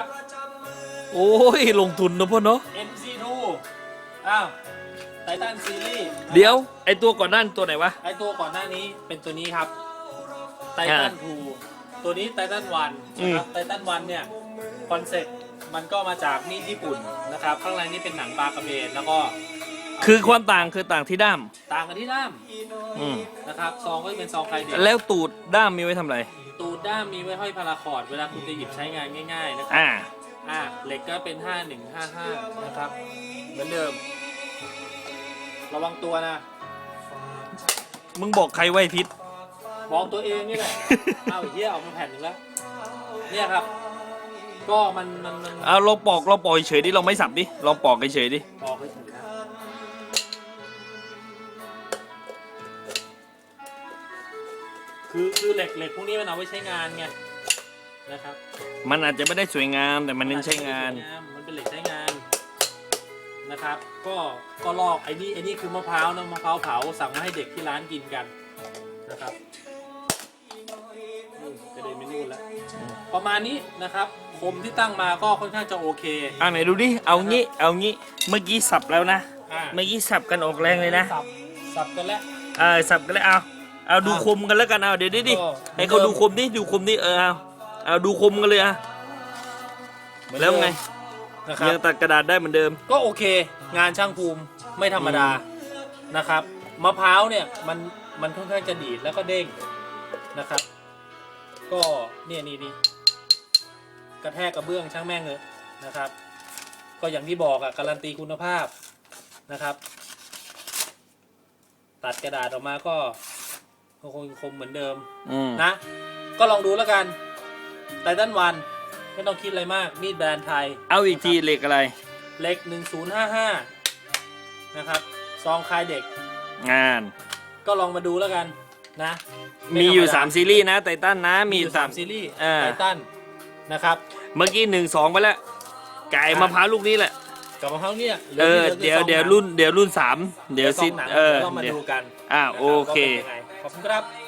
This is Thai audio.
ครับ โอ้ย ลงทุนนะพ่อเนาะ MC2 อ้าวไททันซีรีส์เดี๋ยว ไอตัวก่อนหนั่นตัวไหนวะ ไอตัวก่อนหน้านี้เป็นตัวนี้ครับไททันอ่า2ตัวนี้ไททันวันนะครับไททันวันเนี่ยคอนเซ็ปต์มันก็มาจากมีดญี่ปุ่นนะครับ ข้างในนี่เป็นหนังปลากระเบนแล้วก็คือความต่างคือต่างที่ด้ามต่างกันที่ด้ามอืมนะครับซองก็จะเป็นซองไคเด็กแล้วตูดด้ามมีไว้ทำอะไร ตู ดด้ามมีไว้ห้อยพาราคอร์ดเวลาคุณจะหยิบใช้งานง่าย ๆ นะครับอ่า อ่าเหล็กก็เป็น 5155 นะครับ เหมือนเดิม ระวังตัวนะมึงบอกใครไว้พิษมองตัวเองนี่แหละ เอาไอ้เหี้ยออกมาแผ่นหนึ่งแล้ว เนี่ยครับ ก็มันมันมัน เอาเราปอกเราปอกเฉยดิเราไม่สับดิเราปอกเฉยดิ ออกไป คือคือเหล็กเหล็กพวกนี้มันเอาไว้ใช้งานไงนะครับมันอาจจะไม่ได้สวยงามแต่มันเน้นใช้งานมันเป็นเหล็กใช้งานนะครับ ก็ก็ลอกไอ้นี่ไอ้นี่คือมะพร้าวนะมะพร้าวเผาสั่งมาให้เด็กที่ร้านกินกันนะครับอืมกระเด็นไปนู่นแล้วประมาณนี้นะครับคมที่ตั้งมาก็ค่อนข้างจะโอเคอ่าไหนดูดิ เอางี้ เอางี้ เมื่อกี้สับแล้วนะ อ่าเมื่อกี้สับกันออกแรงเลยนะ สับสับกันแล้ว เออสับกันเลยเอา เอาดูอะคมกันแล้วกันเอาเดี๋ยวดิดิก็ให้เขาดูคมดิดูคมดิเออเอาเอาดูคมกันเลยอะเหมือนแล้วไงเดิมนะครับยังตัดกระดาษได้เหมือนเดิม ก็โอเค งานช่างภูมิไม่ธรรมดานะครับมะพร้าวเนี่ยมันมันค่อนข้างจะดีดแล้วก็เด้งนะครับ ก็เนี่ยนี่นี่กระแทกกระเบื้องช่างแม่งเลยนะครับ ก็อย่างที่บอกอะการันตีคุณภาพนะครับ ตัดกระดาษออกมาก็ ก็คงคมเหมือนเดิมอืมนะ ก็ลองดูแล้วกันไททันวันไม่ต้องคิดอะไรมาก มีดแบรนด์ไทย เอาอีกทีเหล็กอะไรเล็ก 1055 นะครับ ซองคลายเด็ก งาน ก็ลองมาดูแล้วกันนะมีอยู่ ไธรรด3ซีรีส์นะไททันนะมีมีออยู่ยู่สาม3 ซีรีส์อ่า ไททันนะครับ เมื่อกี้หนึ่งสองไปแล้ว ไก่มะพร้าวลูกนี้แหละกับมะพร้าวเนี่ยหลืเออหลืเดี๋ยวซองเดี๋ยวหงรุ่นเดี๋ยวรุ่นสามเดี๋ยวซซิองหนังเออเรามาเดี๋ยวดูกันอ่านะครับโอเค ว่าป็นยังไง ขอบคุณครับ